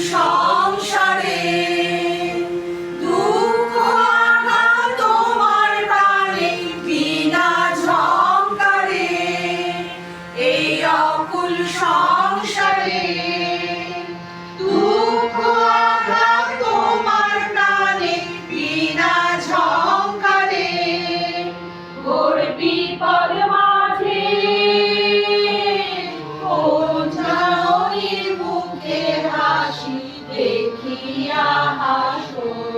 সব দিয়া হাসো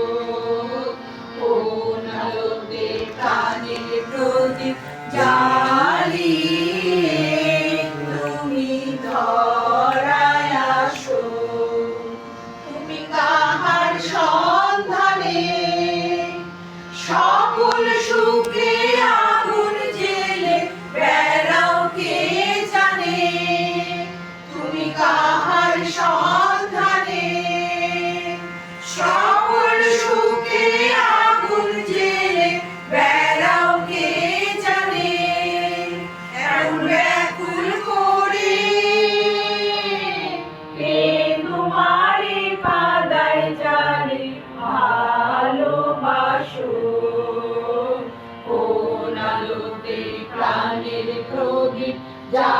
আলোতে প্রাণের প্রদীপ যা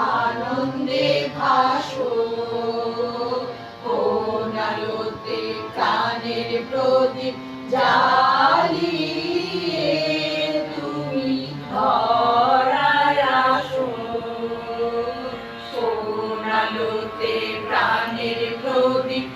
আনন্দে ভাসো কোনালোতে কানের প্রদীপ জালি তুমি প্রাণের প্রদীপ